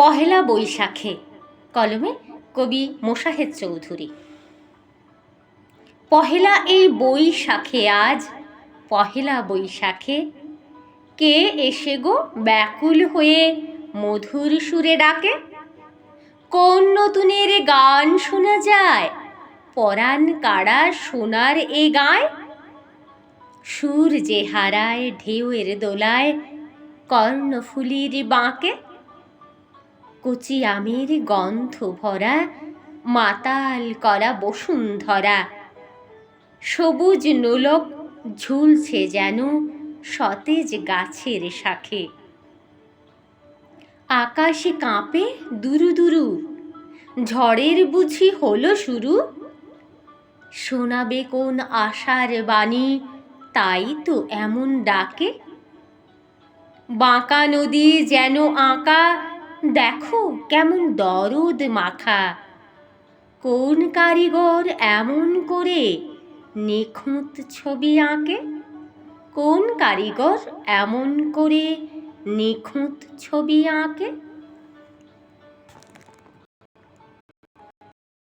পহেলা বৈশাখে, কলমে কবি মোশাহেদ চৌধুরী। পহেলা এই বৈশাখে আজ, পহেলা বৈশাখে কে এসে গো ব্যাকুল হয়ে মধুর সুরে ডাকে? কোন নতুনের গান শোনা যায়? পরাণ কাড়া সোনার এ গায়? সুর যে হারায় ঢেউয়ের দোলায় কর্ণফুলির বাঁকে? কচি আমের গন্ধ ভরা, মাতাল করা বসুন্ধরা। সবুজ নোলক ঝুলছে যেন সতেজ গাছের শাখে। আকাশে কাঁপে দুরু দুরু, ঝড়ের বুঝি হলো শুরু। শোনাবে কোন আশার বাণী, তাই তো এমন ডাকে। বাঁকা নদী যেন আঁকা দেখো কেমন দরদ মাখা। কোন কারিগর এমন করে নিখুঁত ছবি আঁকে? কোন কারিগর এমন করে নিখুঁত ছবি আঁকে?